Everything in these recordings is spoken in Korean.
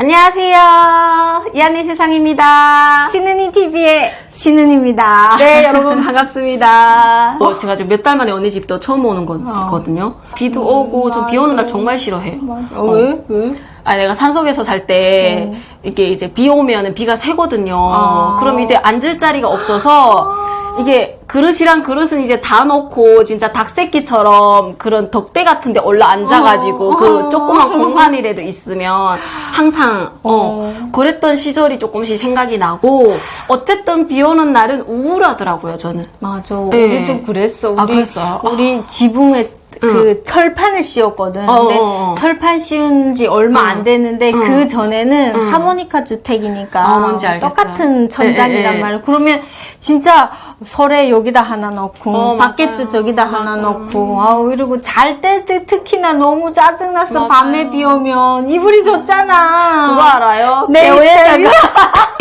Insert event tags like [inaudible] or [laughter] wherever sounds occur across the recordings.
안녕하세요. 이한의 세상입니다. 신은이 TV의 신은입니다. 네, 여러분 반갑습니다. [laughs] 어, 제가 지금 몇 달 만에 언니 집도 처음 오는 거거든요. 비도 오고 전 비 오는 날 정말 싫어해. 어, 왜? 왜? 아, 내가 산속에서 살 때 이게 이제 비 오면 비가 새거든요. 아. 그럼 이제 앉을 자리가 없어서 [laughs] 이게 그릇이랑 그릇은 이제 다 놓고 진짜 닭새끼처럼 그런 덕대 같은 데 올라 앉아가지고 어. 그 조그만 공간이라도 있으면 항상 어, 그랬던 시절이 조금씩 생각이 나고 어쨌든 비 오는 날은 우울하더라고요, 저는. 맞아. 네. 우리도 그랬어. 우리, 아, 그랬어요? 우리 지붕에 그 철판을 씌웠거든. 어, 근데 어, 어. 철판 씌운 지 얼마 안 됐는데 응. 그 전에는 하모니카 주택이니까 아, 뭔지 알겠어요. 똑같은 천장이란 예, 예, 예. 말이야. 그러면 진짜 설에 여기다 하나 넣고 어, 맞아요. 저기다 하나 맞아요. 넣고 아우 이러고 잘 때 특히나 너무 짜증났어. 맞아요. 밤에 비 오면 이불이 졌잖아. 그거 알아요? 네, 배우에다가 아 [laughs]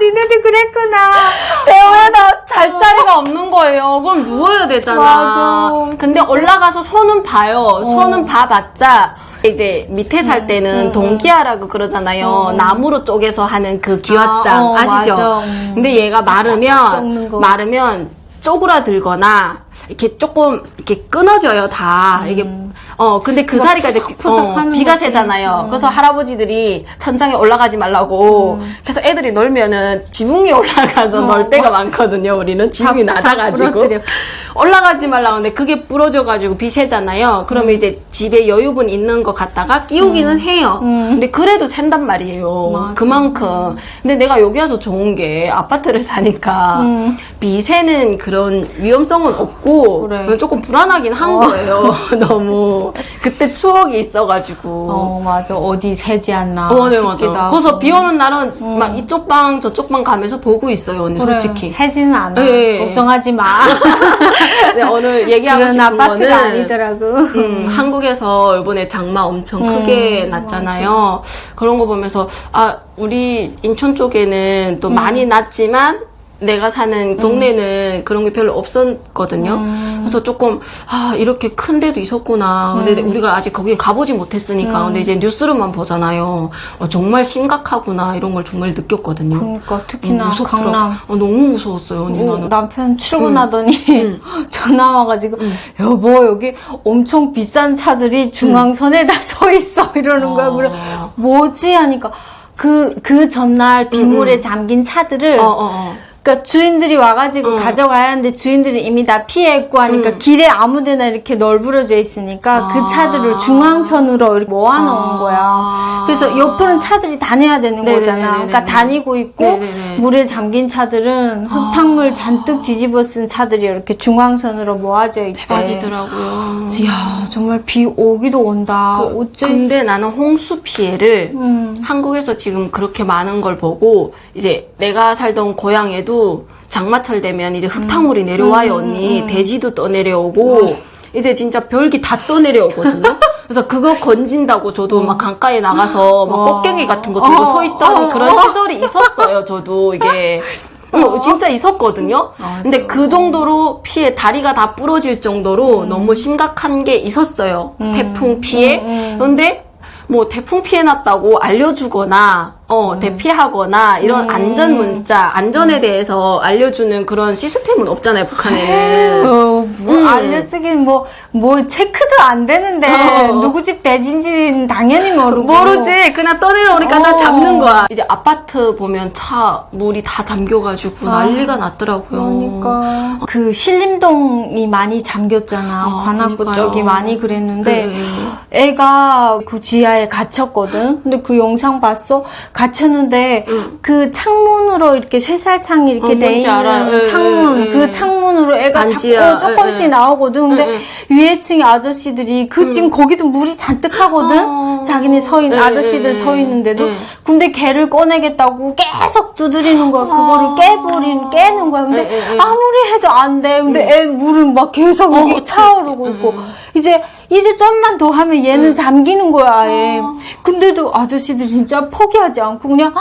니네도 그랬구나. 배우에다 잘 자리가 없는 거예요. 그럼 누워야 되잖아. 맞아, 근데 올라가서 손은 봐요. 손은 봐봤자 이제 밑에 살 때는 동기화라고 그러잖아요. 나무로 쪼개서 하는 그 기왓장 아, 어, 아, 시죠 맞아. 음. 근데 얘가 마르면 거. 마르면 쪼그라들거나 이렇게 조금 이렇게 끊어져요 다 이게 어 근데 그막 자리가 이제 푸석푸석 어, 하는 비가 거지. 음. 새잖아요. 그래서 할아버지들이 천장에 올라가지 말라고 그래서 애들이 놀면은 지붕 위에 올라가서 어, 놀 때가 많거든요. 우리는 지붕이 다- 다 낮아가지고 부러뜨려. 올라가지 말라고 하는데 그게 부러져가지고 비 새잖아요. 그러면 이제 집에 여유분 있는 거 갖다가 끼우기는 해요. 근데 그래도 샌단 말이에요. 맞아. 그만큼. 근데 내가 여기 와서 좋은 게 아파트를 사니까 비 새는 그런 위험성은 없고 그래. 조금 불안하긴 한 거예요. [laughs] 너무 그때 추억이 있어가지고. 어 맞아 어디 새지 않나 어, 네, 맞아. 하고. 그래서 비 오는 날은 막 이쪽 방, 저쪽 방 가면서 보고 있어요, 언니, 그래, 솔직히. 새지는 않아 예. 걱정하지 마 [laughs] 네, 오늘 얘기하고 싶은 아파트가 거는 아니더라고 음, [laughs] 한국에서 이번에 장마 엄청 크게 났잖아요. 그런 거 보면서 아 우리 인천 쪽에는 또 많이 났지만 내가 사는 동네는 그런 게 별로 없었거든요. 그래서 조금 아 이렇게 큰 데도 있었구나. 근데 우리가 아직 거기 가보지 못했으니까. 근데 이제 뉴스로만 보잖아요. 어, 정말 심각하구나 이런 걸 정말 느꼈거든요. 그러니까 특히나 음, 무섭더라. 강남 어, 너무 무서웠어요, 언니 어, 나는. 남편 출근하더니 [laughs] 전화 와가지고 여보 여기 엄청 비싼 차들이 중앙선에 다 서 있어 [laughs] 이러는 거야. 그래 뭐지 하니까 그 그 전날 빗물에 잠긴 차들을 어, 어, 어. 그러니까 주인들이 와가지고 가져가야 하는데 주인들이 이미 다 피했고 하니까 길에 아무데나 이렇게 널브러져 있으니까 그 차들을 중앙선으로 이렇게 모아놓은 거야. 그래서 옆으로는 차들이 다녀야 되는 네네네네네. 거잖아. 그러니까 다니고 있고 네네네. 물에 잠긴 차들은 흙탕물 잔뜩 뒤집어 쓴 차들이 이렇게 중앙선으로 모아져 있대. 대박이더라고요. 이야 정말 비 오기도 온다. 어째 근데 나는 홍수 피해를 음. 한국에서 지금 그렇게 많은 걸 보고 이제 내가 살던 고향에도 장마철 되면 이제 흙탕물이 음. 내려와요 언니 돼지도 떠내려오고 이제 진짜 별기 다 떠내려오거든요. 그래서 그거 건진다고 저도 막 강가에 나가서 막 와. 꽃갱이 같은 거 들고 어, 서 있던 어, 그런 시절이 있었어요. 저도 이게. 어, 진짜 있었거든요. 근데 그 정도로 피해 다리가 다 부러질 정도로 너무 심각한 게 있었어요. 태풍 피해. 그런데 뭐 태풍 피해 났다고 알려주거나 어 대피하거나 이런 안전 문자 안전에 대해서 알려주는 그런 시스템은 없잖아요 북한에는. 어, 뭐 음. 알려주긴 뭐, 뭐, 체크도 안 되는데, 어. 누구 집 대진지는 당연히 모르고. 모르지 그냥 떠내려오니까 다 어. 잡는 거야 이제 아파트 보면 차 물이 다 잠겨가지고 난리가 났더라고요 그러니까. 그 신림동이 많이 잠겼잖아. 아, 관악구 그러니까요. 쪽이 많이 그랬는데, 네. 애가 그 지하에 갇혔거든. 근데 그 영상 봤어? 갇혔는데, 그 창문으로 이렇게 쇠살창이 이렇게 어, 돼 있는 알아요. 예, 창문, 예, 예. 그 창문으로 애가 반지하. 자꾸 조금씩 예, 예. 나오거든. 근데 예, 위에 층의 아저씨들이 그 지금 거기도 물이 잔뜩 하거든. 어. 자기네 서 있는 예, 아저씨들 예, 서 예. 있는데도 예. 근데 걔를 꺼내겠다고 계속 두드리는 거야. 그거를 깨버리는 깨는 거야. 근데 예. 아무리 해도 안 돼. 근데 애 물은 막 계속 어, 차오르고 있고 이제 이제 좀만 더 하면 얘는 잠기는 거야. 아예. 근데도 아저씨들 진짜 포기하지 않고 그냥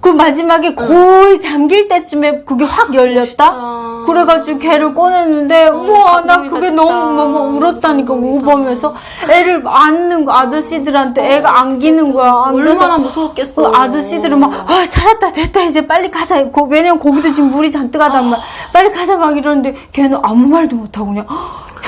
그 마지막에 거의 잠길 때쯤에 그게 확 열렸다. 멋있다. 그래가지고 걔를 꺼냈는데 우와 나 그게. 너무 막, 막 울었다니까 우보면서 애를 안는 거 아저씨들한테 애가 안기는 거야 얼마나 무서웠겠어. 그 아저씨들은 막, 아, 살았다, 됐다, 이제 빨리 가자. 고, 왜냐면 거기도 지금 물이 잔뜩 하단 말. 빨리 가자, 막 이러는데 걔는 아무 말도 못하고 그냥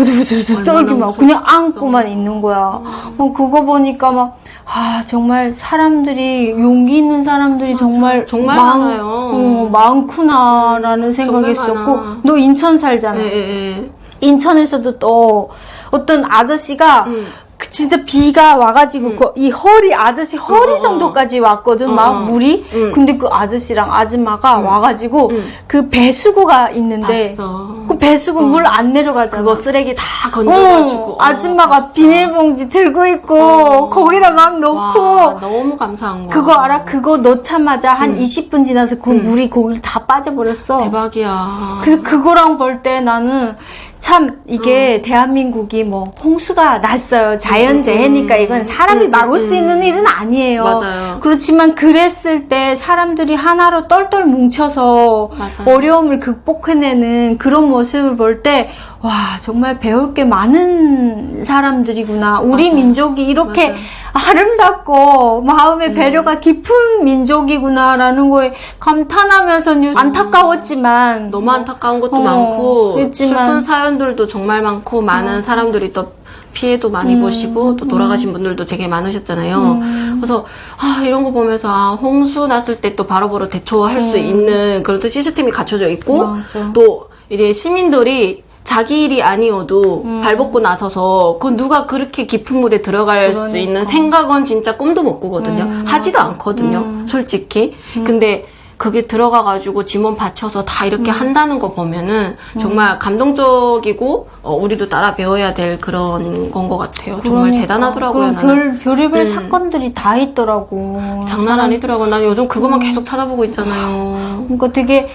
얼마나 떨기 막 그냥 안고만 있는 거야. 어, 그거 보니까 막, 아, 정말 사람들이, 용기 있는 사람들이 정말, 정말 많- 많아요. 어, 많구나라는 생각이 정말 있었고, 많아. 너 인천 살잖아. 예, 예, 예. 인천에서도 또 어떤 아저씨가 음. 그 진짜 비가 와가지고 그이 허리 아저씨 허리 어, 어, 어. 정도까지 왔거든 어, 막 어. 물이 음. 근데 그 아저씨랑 아줌마가 와가지고 그 배수구가 있는데 봤어. 그 배수구 물 안 내려가잖아 그거 쓰레기 다 건져가지고. 어, 아줌마가 봤어. 비닐봉지 들고 있고 거기다 막 넣고 와, 너무 감사한 거야. 그거 알아? 그거 넣자마자 한 20분 지나서 그 물이 거기를 다 빠져버렸어 대박이야. 그래서 그거랑 볼 때 나는 참 이게 대한민국이 뭐 홍수가 났어요. 자연재해니까 이건 사람이 막을 수 있는 일은 아니에요. 맞아요. 그렇지만 그랬을 때 사람들이 하나로 똘똘 뭉쳐서 맞아요. 어려움을 극복해내는 그런 모습을 볼 때 와 정말 배울 게 많은 사람들이구나. 우리 맞아요. 민족이 이렇게 맞아요. 음. 아름답고 마음의 배려가 깊은 민족이구나라는 거에 감탄하면서 안타까웠지만 너무 안타까운 것도 어, 많고 그랬지만- 슬픈 사연들도 정말 많고 많은 사람들이 또 피해도 많이 음, 보시고 또 돌아가신 분들도 되게 많으셨잖아요. 그래서 아 이런 거 보면서 아 홍수 났을 때 또 바로바로 대처할 수 있는 그런 또 시스템이 갖춰져 있고 음. 맞아. 또 이제 시민들이 자기 일이 아니어도 음. 발벗고 나서서 그건 누가 그렇게 깊은 물에 들어갈 수 있는 생각은 진짜 꿈도 못 꾸거든요. 음, 하지도 않거든요. 솔직히. 근데 그게 들어가가지고 짐원 받쳐서 다 이렇게 음. 한다는 거 보면은 정말 감동적이고 어, 우리도 따라 배워야 될 그런 건 것 같아요. 정말 그러니까. 대단하더라고요. 그 나는. 별, 별의별 사건들이 다 있더라고. 장난 아니더라고요. 난 요즘 그것만 음. 계속 찾아보고 있잖아요. 그러니까 되게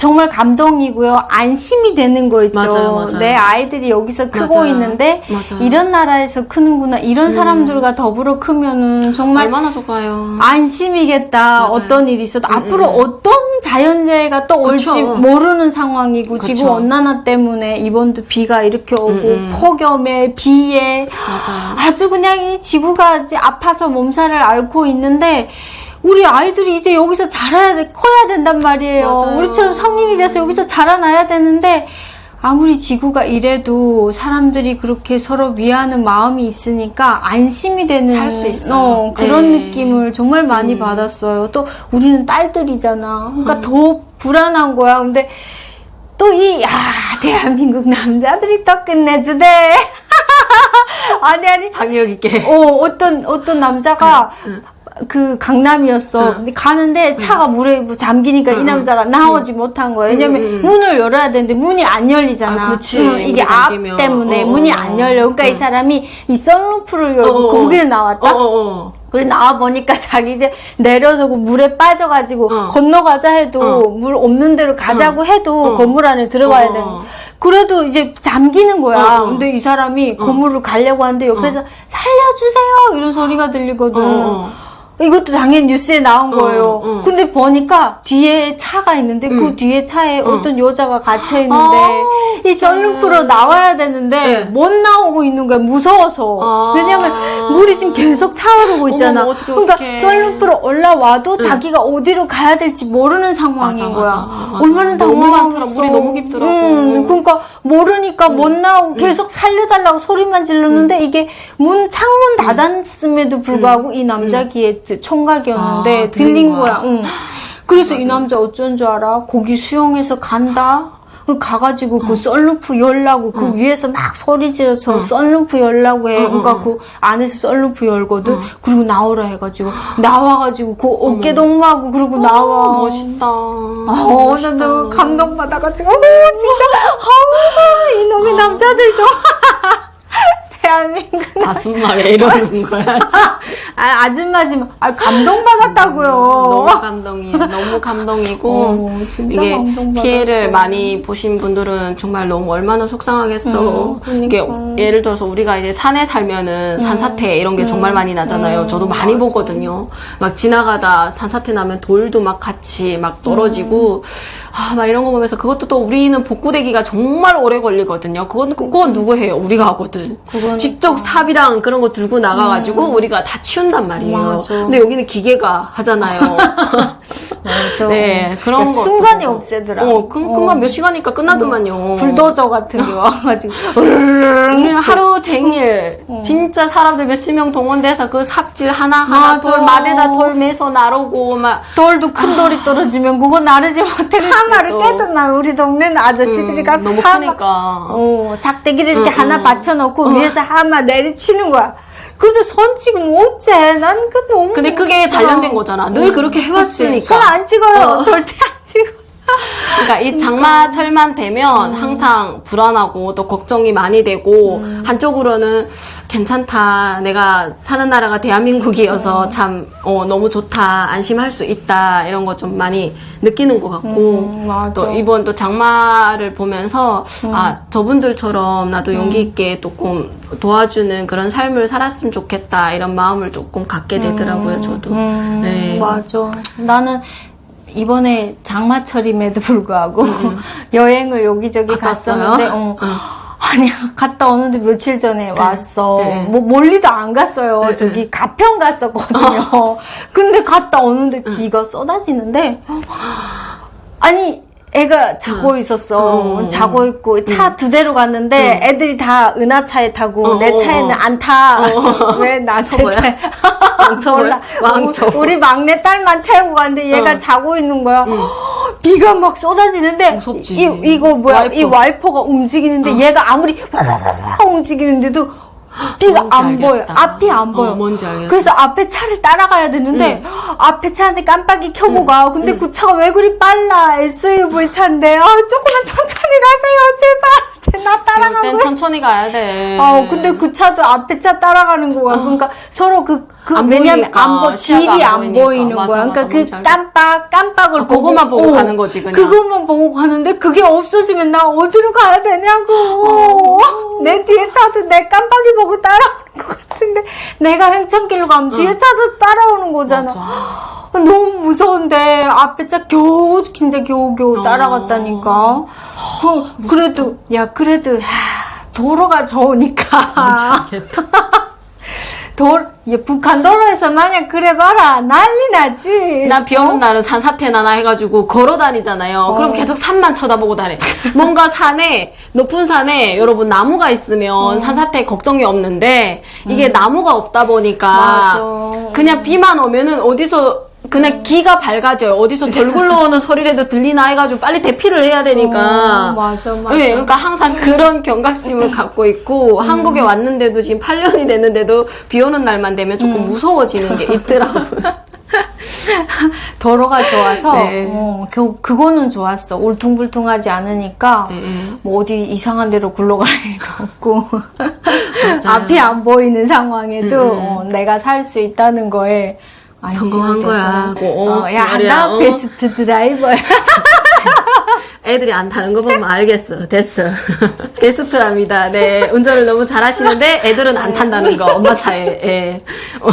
정말 감동이고요. 안심이 되는 거 있죠. 맞아요, 맞아요. 내 아이들이 여기서 크고 맞아요. 있는데 맞아요. 이런 나라에서 크는구나. 이런 사람들과 더불어 크면은 정말 얼마나 좋아요. 안심이겠다. 맞아요. 어떤 일이 있어도 앞으로 어떤 자연재해가 또 올지 그쵸. 모르는 상황이고 그쵸. 지구 온난화 때문에 이번도 비가 이렇게 오고 음, 폭염에 비에 맞아요. 아주 그냥 이 지구가 이제 아파서 몸살을 앓고 있는데 우리 아이들이 이제 여기서 자라야 돼, 커야 된단 말이에요. 맞아요. 우리처럼 성인이 돼서 여기서 자라나야 되는데 아무리 지구가 이래도 사람들이 그렇게 서로 위하는 마음이 있으니까 안심이 되는 살 수 있어요. 어, 그런 네. 느낌을 정말 많이 받았어요. 또 우리는 딸들이잖아. 그러니까 음. 더 불안한 거야. 근데 또 이, 야, 대한민국 남자들이 또 끝내주대. [laughs] 아니, 아니. 방역 있게. 어, 어떤, 어떤 남자가 그 강남이었어. 근데 가는데 차가 물에 뭐 잠기니까 이 남자가 나오지 못한 거예요. 왜냐면 문을 열어야 되는데 문이 안 열리잖아. 아, 그렇지. 응, 이게 문이 앞 잠기면. 때문에 어, 문이 어, 안 어. 열려. 그러니까 이 사람이 이 썬루프를 열고 어, 어, 거기를 어. 나왔다. 어, 어, 어. 그래 나와 보니까 [laughs] 자기 이제 내려서 그 물에 빠져가지고 어. 건너가자 해도 물 없는 데로 가자고 해도 건물 안에 들어가야 어. 되는. 그래도 이제 잠기는 거야. 어, 어. 근데 이 사람이 건물을 가려고 하는데 옆에서 살려주세요 이런 소리가 들리거든. 어, 어. 이것도 당연히 뉴스에 나온 거예요. 어. 근데 보니까 뒤에 차가 있는데 그 뒤에 차에 어떤 여자가 갇혀 있는데 아, 이 썬루프로 나와야 되는데 네. 못 나오고 있는 거야 무서워서. 아. 왜냐면 물이 지금 계속 차오르고 있잖아. 어머머, 어떡해, 그러니까 어떡해. 썬루프로 올라와도 자기가 어디로 가야 될지 모르는 상황인 맞아, 거야. 맞아, 맞아. 얼마나. 많더라. 물이 너무 깊더라고. 음, 그러니까 모르니까 못 나오고 계속 살려달라고 소리만 지르는데 이게 문 창문 닫았음에도 불구하고 이 남자 귀에 총각이었는데 아, 들린 거야. 거야. 응. 그래서 이 남자 어쩐 줄 알아? 거기 수영해서 간다. 그걸 가가지고 그 썬루프 열라고 그 위에서 막 소리 지르서 썬루프 열라고 해. 그러니까 그 안에서 썬루프 열거든. 그리고 나오라 해가지고 나와가지고 그 어깨 동무하고 그러고 나와. 멋있다. 아, 어, 나 너무 감동받아가지고, 어, 진짜, 어, 이놈의 남자들 좀. 대한민국. 아줌마가 이러는 [laughs] 거야. 아, 아줌마지만, 아, 감동받았다고요. 너무 감동이에요. 너무 감동이고 어, 진짜 이게 감동받았어. 피해를 많이 보신 분들은 정말 너무 얼마나 속상하겠어. 음, 이게 그러니까. 예를 들어서 우리가 이제 산에 살면은 산사태 이런 게 정말 많이 나잖아요. 저도 많이 보거든요. 막 지나가다 산사태 나면 돌도 막 같이 막 떨어지고 아, 막 이런 거 보면서 그것도 또 우리는 복구되기가 정말 오래 걸리거든요. 그건, 그건 누구 해요? 우리가 하거든. 그건- 직접 삽이랑 그런 거 들고 나가가지고 우리가 다 치운단 말이에요. 맞아. 근데 여기는 기계가 하잖아요. [laughs] 맞아. 네, 그런 야, 거. 순간에 없애더라. 어, 금, 금방 몇 시간이니까 끝나더만요. 불도저 같은 게 와가지고 [laughs] 우리는 하루 종일 진짜 사람들 몇십 명 동원돼서 그 삽질 하나하나 맞아. 돌 마대다 돌 매서 나르고 막 돌도 큰 돌이 떨어지면 그거 나르지 못해 하마를 또. 깨더만 우리 동네는 아저씨들이 음, 가서 너무 하마 크니까. 어, 작대기를 이렇게 응, 하나 응. 받쳐놓고 위에서 하마 내리치는 거야. 근데 손 지금 어째? 난 그 너무. 근데 그게 단련된 거잖아. 늘 그렇게 해왔으니까. 손 안 찍어요. 어. 절대 안. 그러니까 이 장마철만 되면 항상 불안하고 또 걱정이 많이 되고 한쪽으로는 괜찮다. 내가 사는 나라가 대한민국이어서 참 어, 너무 좋다. 안심할 수 있다. 이런 거 좀 많이 느끼는 것 같고 음, 맞아. 또 이번 또 장마를 보면서 아 저분들처럼 나도 용기 있게 조금 도와주는 그런 삶을 살았으면 좋겠다 이런 마음을 조금 갖게 되더라고요. 저도. 음, 네. 맞아. 나는 이번에 장마철임에도 불구하고 [laughs] 여행을 여기저기 음. 갔었는데, 왔어요? 어, 아니 갔다 오는데 며칠 전에 왔어. 네. 뭐 멀리도 안 갔어요. 저기 가평 갔었거든요. [laughs] 근데 갔다 오는데 비가 쏟아지는데, 아니. 애가 자고 있었어. 어. 자고 있고 차 두 대로 갔는데 애들이 다 은하 차에 타고 어, 내 어, 차에는 어. 안 타. [laughs] 왜 나제 저거야? 차에 [laughs] 왕초보야? 몰라. 왕초보. 우리 막내 딸만 태우고 갔는데 얘가 어. 자고 있는 거야. [gasps] 비가 막 쏟아지는데 무섭지. 이, 이거 뭐야 와이퍼. 어. 이 와이퍼가 움직이는데 얘가 아무리 움직이는데도 뭔지 안 알겠다. 보여. 앞이 안 어, 보여. 뭔지 알겠다. 그래서 앞에 차를 따라가야 되는데 앞에 차한테 깜빡이 켜고 가. 근데 그 차가 왜 그리 빨라? SUV 차인데 아 조금만 천천히 가세요. 제발. [laughs] 쟤나 그럴 따라가고 땐 천천히 가야 돼. 아, 근데 그 차도 앞에 차 따라가는 거야. 그러니까 서로 그, 그, 안 왜냐면 보이니까, 안 보, 시야가 길이 안 안 보이니까. 보이는 맞아, 거야. 맞아. 그러니까 뭔지 그 알겠어. 깜빡, 깜빡을 아, 그것만 보고 가는 거지, 그냥. 그것만 보고 가는데 그게 없어지면 나 어디로 가야 되냐고. 내 뒤에 차도 내 깜빡이 보고 따라오는 것 같은데 내가 행천길로 가면 뒤에 차도 따라오는 거잖아. 맞아. 너무 무서운데 앞에 차 겨우 진짜 겨우겨우 어. 따라갔다니까. 그, 그래도 야 그래도 야, 도로가 좋으니까 [laughs] 도 야, 북한 도로에서 만약 그래 봐라 난리 나지. 난비 오는 날은 산사태 나나 해가지고 걸어 다니잖아요. 그럼 계속 산만 쳐다보고 다녀. 뭔가 산에, 높은 산에 여러분 나무가 있으면 산사태 걱정이 없는데 이게 나무가 없다 보니까 맞아. 그냥 비만 오면은 어디서 그냥 기가 밝아져요. 어디서 덜 굴러 오는 소리라도 들리나 해가지고 빨리 대피를 해야 되니까. 어, 맞아, 맞아. 네, 그러니까 항상 그런 경각심을 갖고 있고 한국에 왔는데도 지금 8년이 됐는데도 비 오는 날만 되면 조금 무서워지는 게 있더라고요. [laughs] 도로가 좋아서 네. 어, 겨, 그거는 좋았어. 울퉁불퉁하지 않으니까 네. 뭐 어디 이상한 데로 굴러갈 일도 없고 [laughs] 앞이 안 보이는 상황에도 어, 내가 살 수 있다는 거에 안심이 성공한 거야. 되고. 어, 어, 야, 말이야, 나 어. 베스트 드라이버야. [laughs] 애들이 안 타는 거 보면 알겠어. 됐어. [laughs] 베스트랍니다. 네. 운전을 너무 잘하시는데 애들은 안 탄다는 거. 엄마 차에. 예. 어,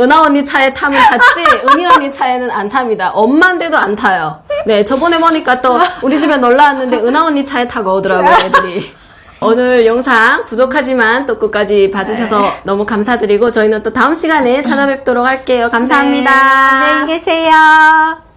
은하 언니 차에 타면 탔지, 은희 언니 차에는 안 탑니다. 엄마인데도 안 타요. 네. 저번에 보니까 또 우리 집에 놀러 왔는데 은하 언니 차에 타고 오더라고요, 애들이. 오늘 영상 부족하지만 또 끝까지 봐주셔서 너무 감사드리고 저희는 또 다음 시간에 [laughs] 찾아뵙도록 할게요. 감사합니다. 네, 안녕히 계세요.